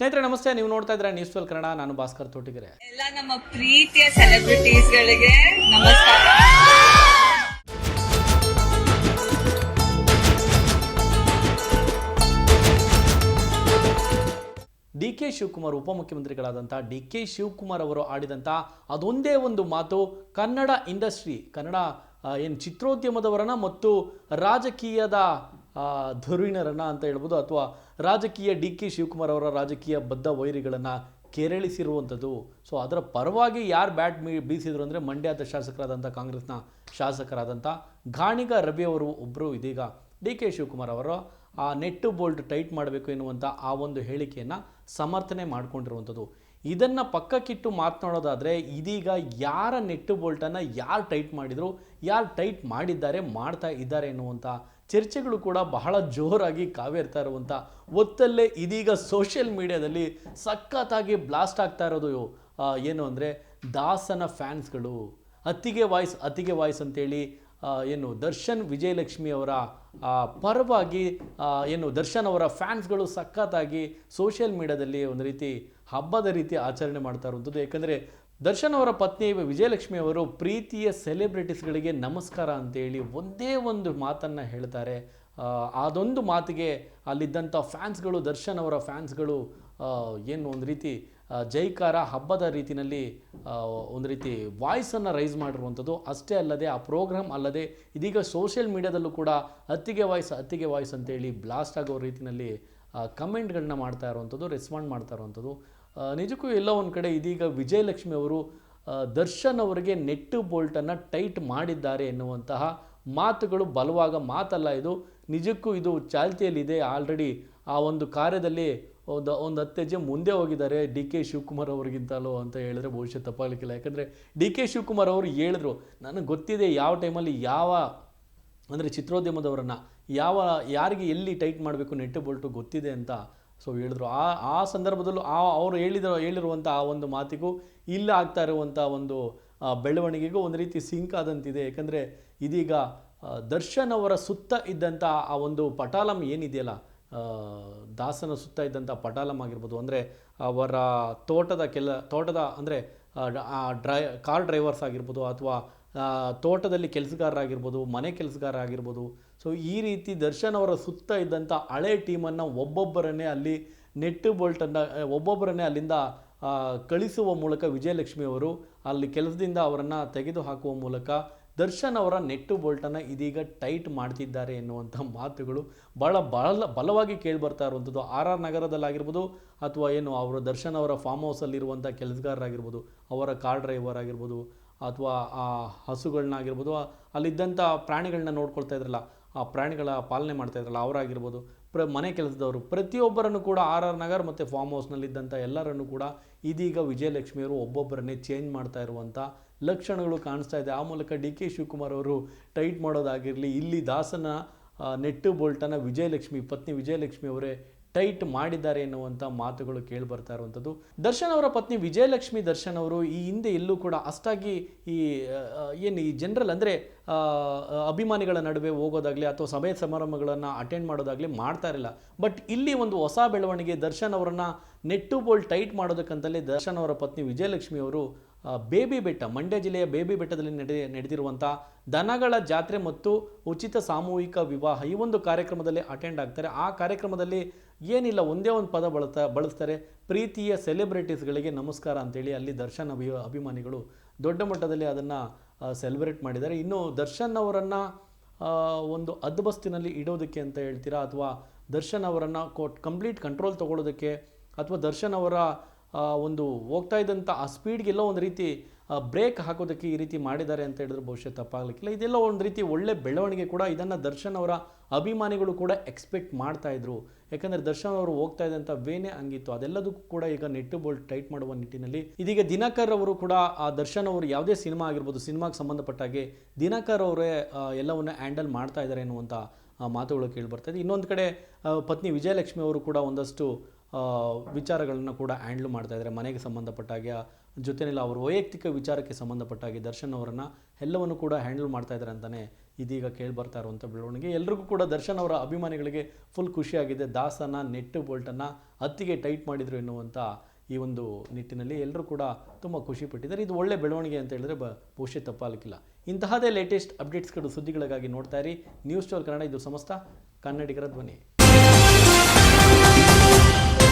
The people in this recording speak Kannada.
ಸ್ನೇಹಿತರೆ ನಮಸ್ತೆ. ನೀವು ನೋಡ್ತಾ ಇದ್ರೆ ನ್ಯೂಸ್ ಟ್ವೆಲ್ ಕನ್ನಡ. ನಾನು ಭಾಸ್ಕರ್ ತೋಟಿಗೆರೆ. ಎಲ್ಲ ನಮ್ಮ ಪ್ರೀತಿಯ ಸೆಲೆಬ್ರಿಟೀಸ್ಗಳಿಗೆ ನಮಸ್ಕಾರ. ಡಿ ಕೆ ಶಿವಕುಮಾರ್ ಉಪಮುಖ್ಯಮಂತ್ರಿಗಳಾದಂಥ ಡಿ ಕೆ ಶಿವಕುಮಾರ್ ಅವರು ಆಡಿದಂಥ ಅದೊಂದೇ ಒಂದು ಮಾತು ಕನ್ನಡ ಇಂಡಸ್ಟ್ರಿ ಕನ್ನಡ ಏನು ಚಿತ್ರೋದ್ಯಮದವರನ್ನ ಮತ್ತು ರಾಜಕೀಯದ ಆ, ರಣ ಅಂತ ಹೇಳ್ಬೋದು ಅಥವಾ ರಾಜಕೀಯ ಡಿ ಕೆ ಶಿವಕುಮಾರ್ ಅವರ ರಾಜಕೀಯ ಬದ್ಧ ವೈರಿಗಳನ್ನು ಕೆರಳಿಸಿರುವಂಥದ್ದು. ಸೊ ಅದರ ಪರವಾಗಿ ಯಾರು ಬ್ಯಾಟ್ ಮೀ ಬೀಸಿದ್ರು ಅಂದರೆ ಮಂಡ್ಯದ ಶಾಸಕರಾದಂಥ ಕಾಂಗ್ರೆಸ್ನ ಶಾಸಕರಾದಂಥ ಘಾಣಿಗ ರವಿ ಅವರು ಒಬ್ಬರು ಇದೀಗ ಡಿ ಕೆ ಶಿವಕುಮಾರ್ ಅವರು. ಆ ನೆಟ್ಟು ಬೋಲ್ಟ್ ಟೈಟ್ ಮಾಡಬೇಕು ಎನ್ನುವಂಥ ಆ ಒಂದು ಹೇಳಿಕೆಯನ್ನು ಸಮರ್ಥನೆ ಮಾಡಿಕೊಂಡಿರುವಂಥದ್ದು. ಇದನ್ನು ಪಕ್ಕಕ್ಕಿಟ್ಟು ಮಾತನಾಡೋದಾದರೆ ಇದೀಗ ಯಾರ ನೆಟ್ಟು ಬೋಲ್ಟನ್ನು ಯಾರು ಟೈಟ್ ಮಾಡಿದರು ಯಾರು ಟೈಟ್ ಮಾಡಿದ್ದಾರೆ ಮಾಡ್ತಾ ಇದ್ದಾರೆ ಎನ್ನುವಂಥ ಚರ್ಚೆಗಳು ಕೂಡ ಬಹಳ ಜೋರಾಗಿ ಕಾವೇರ್ತಾ ಇರುವಂಥ ಒತ್ತಲ್ಲೇ ಇದೀಗ ಸೋಷಿಯಲ್ ಮೀಡಿಯಾದಲ್ಲಿ ಸಖತ್ತಾಗಿ ಬ್ಲಾಸ್ಟ್ ಆಗ್ತಾ ಇರೋದು ಏನು ಅಂದರೆ ದಾಸನ ಫ್ಯಾನ್ಸ್ಗಳು ಅತ್ತಿಗೆ ವಾಯ್ಸ್ ಅತ್ತಿಗೆ ವಾಯ್ಸ್ ಅಂತೇಳಿ ಏನು ದರ್ಶನ್ ವಿಜಯಲಕ್ಷ್ಮಿ ಅವರ ಪರವಾಗಿ ಏನು ದರ್ಶನ್ ಅವರ ಫ್ಯಾನ್ಸ್ಗಳು ಸಖತ್ತಾಗಿ ಸೋಷಿಯಲ್ ಮೀಡಿಯಾದಲ್ಲಿ ಒಂದು ರೀತಿ ಹಬ್ಬದ ರೀತಿ ಆಚರಣೆ ಮಾಡ್ತಾ ಇರುವಂಥದ್ದು. ಯಾಕಂದರೆ ದರ್ಶನ್ ಅವರ ಪತ್ನಿ ವಿಜಯಲಕ್ಷ್ಮಿ ಅವರು ಪ್ರೀತಿಯ ಸೆಲೆಬ್ರಿಟೀಸ್ಗಳಿಗೆ ನಮಸ್ಕಾರ ಅಂತೇಳಿ ಒಂದೇ ಒಂದು ಮಾತನ್ನು ಹೇಳ್ತಾರೆ. ಅದೊಂದು ಮಾತಿಗೆ ಅಲ್ಲಿದ್ದಂಥ ಫ್ಯಾನ್ಸ್ಗಳು, ದರ್ಶನ್ ಅವರ ಫ್ಯಾನ್ಸ್ಗಳು ಏನು ಒಂದು ರೀತಿ ಜೈಕಾರ ಹಬ್ಬದ ರೀತಿಯಲ್ಲಿ ಒಂದು ರೀತಿ ವಾಯ್ಸನ್ನು ರೈಸ್ ಮಾಡಿರುವಂಥದ್ದು. ಅಷ್ಟೇ ಅಲ್ಲದೆ ಆ ಪ್ರೋಗ್ರಾಮ್ ಅಲ್ಲದೆ ಇದೀಗ ಸೋಷಿಯಲ್ ಮೀಡಿಯಾದಲ್ಲೂ ಕೂಡ ಅತ್ತಿಗೆ ವಾಯ್ಸ್ ಅತ್ತಿಗೆ ವಾಯ್ಸ್ ಅಂತೇಳಿ ಬ್ಲಾಸ್ಟ್ ಆಗೋ ರೀತಿಯಲ್ಲಿ ಕಮೆಂಟ್ಗಳನ್ನ ಮಾಡ್ತಾ ಇರುವಂಥದ್ದು, ರೆಸ್ಪಾಂಡ್ ಮಾಡ್ತಾ ಇರುವಂಥದ್ದು. ನಿಜಕ್ಕೂ ಎಲ್ಲ ಒಂದು ಕಡೆ ಇದೀಗ ವಿಜಯಲಕ್ಷ್ಮಿ ಅವರು ದರ್ಶನ್ ಅವರಿಗೆ ನೆಟ್ಟು ಬೋಲ್ಟನ್ನು ಟೈಟ್ ಮಾಡಿದ್ದಾರೆ ಎನ್ನುವಂತಹ ಮಾತುಗಳು ಬಲವಾಗ ಮಾತಲ್ಲ ಇದು. ನಿಜಕ್ಕೂ ಇದು ಚಾಲ್ತಿಯಲ್ಲಿದೆ. ಆಲ್ರೆಡಿ ಆ ಒಂದು ಕಾರ್ಯದಲ್ಲಿ ಒಂದು ಒಂದು ಹತ್ತು ಹೆಜ್ಜೆ ಮುಂದೆ ಹೋಗಿದ್ದಾರೆ ಡಿ ಕೆ ಶಿವಕುಮಾರ್ ಅವರಿಗಿಂತಲೂ ಅಂತ ಹೇಳಿದ್ರೆ ಭವಿಷ್ಯ ತಪ್ಪಾಗಲಿಕ್ಕಿಲ್ಲ. ಯಾಕಂದರೆ ಡಿ ಕೆ ಶಿವಕುಮಾರ್ ಅವರು ಹೇಳಿದ್ರು, ನನಗೆ ಗೊತ್ತಿದೆ ಯಾವ ಟೈಮಲ್ಲಿ ಯಾವ, ಅಂದರೆ ಚಿತ್ರೋದ್ಯಮದವರನ್ನು, ಯಾವ, ಯಾರಿಗೆ ಎಲ್ಲಿ ಟೈಟ್ ಮಾಡಬೇಕು ನೆಟ್ಟು ಬೋಲ್ಟು ಗೊತ್ತಿದೆ ಅಂತ ಸೊ ಹೇಳಿದ್ರು, ಆ ಆ ಸಂದರ್ಭದಲ್ಲೂ ಆ, ಅವರು ಹೇಳಿದ, ಹೇಳಿರುವಂಥ ಆ ಒಂದು ಮಾತಿಗೂ ಇಲ್ಲ ಆಗ್ತಾ ಇರುವಂಥ ಒಂದು ಬೆಳವಣಿಗೆಗೂ ಒಂದು ರೀತಿ ಸಿಂಕ್ ಆದಂತಿದೆ. ಯಾಕಂದರೆ ಇದೀಗ ದರ್ಶನ್ ಅವರ ಸುತ್ತ ಇದ್ದಂಥ ಆ ಒಂದು ಪಟಾಲಂ ಏನಿದೆಯಲ್ಲ ದಾಸನ ಸುತ್ತ ಇದ್ದಂಥ ಪಟಾಲಂ ಆಗಿರ್ಬೋದು, ಅಂದರೆ ಅವರ ತೋಟದ ಕೆಲ, ತೋಟದ, ಅಂದರೆ ಡ್ರೈ, ಕಾರ್ ಡ್ರೈವರ್ಸ್ ಆಗಿರ್ಬೋದು ಅಥವಾ ತೋಟದಲ್ಲಿ ಕೆಲಸಗಾರರಾಗಿರ್ಬೋದು, ಮನೆ ಕೆಲಸಗಾರರಾಗಿರ್ಬೋದು ಸೊ ಈ ರೀತಿ ದರ್ಶನ್ ಅವರ ಸುತ್ತ ಇದ್ದಂಥ ಹಳೆ ಟೀಮನ್ನು ಒಬ್ಬೊಬ್ಬರನ್ನೇ ಅಲ್ಲಿ ನೆಟ್ಟು ಬೋಲ್ಟನ್ನು ಒಬ್ಬೊಬ್ಬರನ್ನೇ ಅಲ್ಲಿಂದ ಕಳಿಸುವ ಮೂಲಕ ವಿಜಯಲಕ್ಷ್ಮಿ ಅವರು ಅಲ್ಲಿ ಕೆಲಸದಿಂದ ಅವರನ್ನು ತೆಗೆದು ಹಾಕುವ ಮೂಲಕ ದರ್ಶನ್ ಅವರ ನೆಟ್ಟು ಬೋಲ್ಟನ್ನು ಇದೀಗ ಟೈಟ್ ಮಾಡ್ತಿದ್ದಾರೆ ಎನ್ನುವಂಥ ಮಾತುಗಳು ಭಾಳ ಬಲ ಬಲವಾಗಿ ಕೇಳಿಬರ್ತಾ ಇರುವಂಥದ್ದು. ಆರ್ ಆರ್ ನಗರದಲ್ಲಾಗಿರ್ಬೋದು ಅಥವಾ ಏನು ಅವರು ದರ್ಶನ್ ಅವರ ಫಾರ್ಮ್ ಹೌಸಲ್ಲಿರುವಂಥ ಕೆಲಸಗಾರರಾಗಿರ್ಬೋದು, ಅವರ ಕಾರ್ ಡ್ರೈವರ್ ಆಗಿರ್ಬೋದು ಅಥವಾ ಆ ಹಸುಗಳನ್ನಾಗಿರ್ಬೋದು ಅಲ್ಲಿದ್ದಂಥ ಪ್ರಾಣಿಗಳನ್ನ ನೋಡ್ಕೊಳ್ತಾ ಇದ್ರಲ್ಲ ಆ ಪ್ರಾಣಿಗಳ ಪಾಲನೆ ಮಾಡ್ತಾ ಇದ್ರಲ್ಲ, ಅವರಾಗಿರ್ಬೋದು. ಪ್ರ, ಮನೆ ಕೆಲಸದವರು, ಪ್ರತಿಯೊಬ್ಬರನ್ನು ಕೂಡ ಆರ್ ಆರ್ ನಗರ್ ಮತ್ತು ಫಾರ್ಮ್ ಹೌಸ್ನಲ್ಲಿದ್ದಂಥ ಎಲ್ಲರನ್ನು ಕೂಡ ಇದೀಗ ವಿಜಯಲಕ್ಷ್ಮಿಯವರು ಒಬ್ಬೊಬ್ಬರನ್ನೇ ಚೇಂಜ್ ಮಾಡ್ತಾ ಇರುವಂಥ ಲಕ್ಷಣಗಳು ಕಾಣಿಸ್ತಾ ಇದೆ. ಆ ಮೂಲಕ ಡಿ ಕೆ ಶಿವಕುಮಾರ್ ಅವರು ಟೈಟ್ ಮಾಡೋದಾಗಿರಲಿ, ಇಲ್ಲಿ ದಾಸನ ನೆಟ್ಟು ಬೋಲ್ಟನ ವಿಜಯಲಕ್ಷ್ಮಿ, ಪತ್ನಿ ವಿಜಯಲಕ್ಷ್ಮಿ ಅವರೇ ಟೈಟ್ ಮಾಡಿದ್ದಾರೆ ಎನ್ನುವಂಥ ಮಾತುಗಳು ಕೇಳಿ ಬರ್ತಾ ಇರುವಂಥದ್ದು. ದರ್ಶನ್ ಅವರ ಪತ್ನಿ ವಿಜಯಲಕ್ಷ್ಮಿ ದರ್ಶನ್ ಅವರು ಈ ಹಿಂದೆ ಎಲ್ಲೂ ಕೂಡ ಅಷ್ಟಾಗಿ ಈ ಏನು ಈ ಜನರಲ್ ಅಂದರೆ ಅಭಿಮಾನಿಗಳ ನಡುವೆ ಹೋಗೋದಾಗಲಿ ಅಥವಾ ಸಭೆ ಸಮಾರಂಭಗಳನ್ನು ಅಟೆಂಡ್ ಮಾಡೋದಾಗಲಿ ಮಾಡ್ತಾ ಇರಲಿಲ್ಲ. ಬಟ್ ಇಲ್ಲಿ ಒಂದು ಹೊಸ ಬೆಳವಣಿಗೆ ದರ್ಶನ್ ಅವರನ್ನು ನೆಟ್ಟು ಬೋಲ್ ಟೈಟ್ ಮಾಡೋದಕ್ಕಂತಲೇ ದರ್ಶನ್ ಅವರ ಪತ್ನಿ ವಿಜಯಲಕ್ಷ್ಮಿ ಅವರು ಬೇಬಿ ಬೆಟ್ಟ, ಮಂಡ್ಯ ಜಿಲ್ಲೆಯ ಬೇಬಿ ಬೆಟ್ಟದಲ್ಲಿ ನಡೆ ನಡೆದಿರುವಂಥ ದನಗಳ ಜಾತ್ರೆ ಮತ್ತು ಉಚಿತ ಸಾಮೂಹಿಕ ವಿವಾಹ ಈ ಒಂದು ಕಾರ್ಯಕ್ರಮದಲ್ಲಿ ಅಟೆಂಡ್ ಆಗ್ತಾರೆ. ಆ ಕಾರ್ಯಕ್ರಮದಲ್ಲಿ ಏನಿಲ್ಲ, ಒಂದೇ ಒಂದು ಪದ ಬಳಸ್ತಾ ಬಳಸ್ತಾರೆ. ಪ್ರೀತಿಯ ಸೆಲೆಬ್ರಿಟೀಸ್ಗಳಿಗೆ ನಮಸ್ಕಾರ ಅಂತೇಳಿ ಅಲ್ಲಿ ದರ್ಶನ್ ಅಭಿ, ಅಭಿಮಾನಿಗಳು ದೊಡ್ಡ ಮಟ್ಟದಲ್ಲಿ ಅದನ್ನು ಸೆಲೆಬ್ರೇಟ್ ಮಾಡಿದ್ದಾರೆ. ಇನ್ನು ದರ್ಶನ್ ಅವರನ್ನು ಒಂದು ಅದ್ಬಸ್ತಿನಲ್ಲಿ ಇಡೋದಕ್ಕೆ ಅಂತ ಹೇಳ್ತೀರಾ? ಅಥವಾ ದರ್ಶನ್ ಅವರನ್ನು ಕೋಟ್ ಕಂಪ್ಲೀಟ್ ಕಂಟ್ರೋಲ್ ತೊಗೊಳ್ಳೋದಕ್ಕೆ, ಅಥವಾ ದರ್ಶನ್ ಅವರ ಒಂದು ಹೋಗ್ತಾ ಇದ್ದಂಥ ಆ ಸ್ಪೀಡ್ಗೆಲ್ಲೋ ಒಂದು ರೀತಿ ಬ್ರೇಕ್ ಹಾಕೋದಕ್ಕೆ ಈ ರೀತಿ ಮಾಡಿದ್ದಾರೆ ಅಂತ ಹೇಳಿದ್ರೆ ಬಹುಶಃ ತಪ್ಪಾಗಲಿಕ್ಕಿಲ್ಲ. ಇದೆಲ್ಲ ಒಂದು ರೀತಿ ಒಳ್ಳೆ ಬೆಳವಣಿಗೆ ಕೂಡ ಇದನ್ನು ದರ್ಶನ್ ಅವರ ಅಭಿಮಾನಿಗಳು ಕೂಡ ಎಕ್ಸ್ಪೆಕ್ಟ್ ಮಾಡ್ತಾ ಇದ್ರು. ಯಾಕಂದರೆ ದರ್ಶನ್ ಅವರು ಹೋಗ್ತಾ ಇದ್ದಂಥ ವೇನೆ ಹಂಗಿತ್ತು. ಅದೆಲ್ಲದಕ್ಕೂ ಕೂಡ ಈಗ ನೆಟ್ಟು ಬೋಲ್ಟ್ ಟೈಟ್ ಮಾಡುವ ನಿಟ್ಟಿನಲ್ಲಿ. ಇದೀಗ ದಿನಕರ್ ಅವರು ಕೂಡ ಆ ದರ್ಶನ್ ಅವರು ಯಾವುದೇ ಸಿನಿಮಾ ಆಗಿರ್ಬೋದು ಸಿನಿಮಾಗೆ ಸಂಬಂಧಪಟ್ಟ ಹಾಗೆ ದಿನಕರ್ ಅವರೇ ಎಲ್ಲವನ್ನು ಹ್ಯಾಂಡಲ್ ಮಾಡ್ತಾ ಇದ್ದಾರೆ ಎನ್ನುವಂಥ ಆ, ಮಾತುಗಳು ಕೇಳಿ ಬರ್ತಾ ಇದೆ. ಇನ್ನೊಂದು ಕಡೆ ಪತ್ನಿ ವಿಜಯಲಕ್ಷ್ಮಿ ಅವರು ಕೂಡ ಒಂದಷ್ಟು ವಿಚಾರಗಳನ್ನು ಕೂಡ ಹ್ಯಾಂಡ್ಲ್ ಮಾಡ್ತಾ ಇದ್ದಾರೆ. ಮನೆಗೆ ಸಂಬಂಧಪಟ್ಟಾಗೆ ಜೊತೆಯಲ್ಲಿ ಅವ್ರ ವೈಯಕ್ತಿಕ ವಿಚಾರಕ್ಕೆ ಸಂಬಂಧಪಟ್ಟ ಹಾಗೆ ದರ್ಶನ್ ಅವರನ್ನು ಎಲ್ಲವನ್ನು ಕೂಡ ಹ್ಯಾಂಡಲ್ ಮಾಡ್ತಾ ಇದ್ದಾರೆ ಅಂತಲೇ ಇದೀಗ ಕೇಳಿ ಬರ್ತಾ ಇರುವಂಥ ಬೆಳವಣಿಗೆ. ಎಲ್ರಿಗೂ ಕೂಡ ದರ್ಶನ್ ಅವರ ಅಭಿಮಾನಿಗಳಿಗೆ ಫುಲ್ ಖುಷಿಯಾಗಿದೆ. ದಾಸನ, ನೆಟ್ಟು ಬೋಲ್ಟನ್ನು ಹತ್ತಿಗೆ ಟೈಟ್ ಮಾಡಿದರು ಎನ್ನುವಂಥ ಈ ಒಂದು ನಿಟ್ಟಿನಲ್ಲಿ ಎಲ್ಲರೂ ಕೂಡ ತುಂಬ ಖುಷಿ ಪಟ್ಟಿದ್ದಾರೆ. ಇದು ಒಳ್ಳೆ ಬೆಳವಣಿಗೆ ಅಂತ ಹೇಳಿದ್ರೆ ಬ ಬಹುಶಃ ತಪ್ಪಾಗಲಿಕ್ಕಿಲ್ಲ. ಇಂತಹದೇ ಲೇಟೆಸ್ಟ್ ಅಪ್ಡೇಟ್ಸ್ಗಳು ಸುದ್ದಿಗಳಿಗಾಗಿ ನೋಡ್ತಾ ಇರಿ. ನ್ಯೂಸ್ ಸ್ಟೋರ್ ಕನ್ನಡ, ಇದು ಸಮಸ್ತ ಕನ್ನಡಿಗರ ಧ್ವನಿ.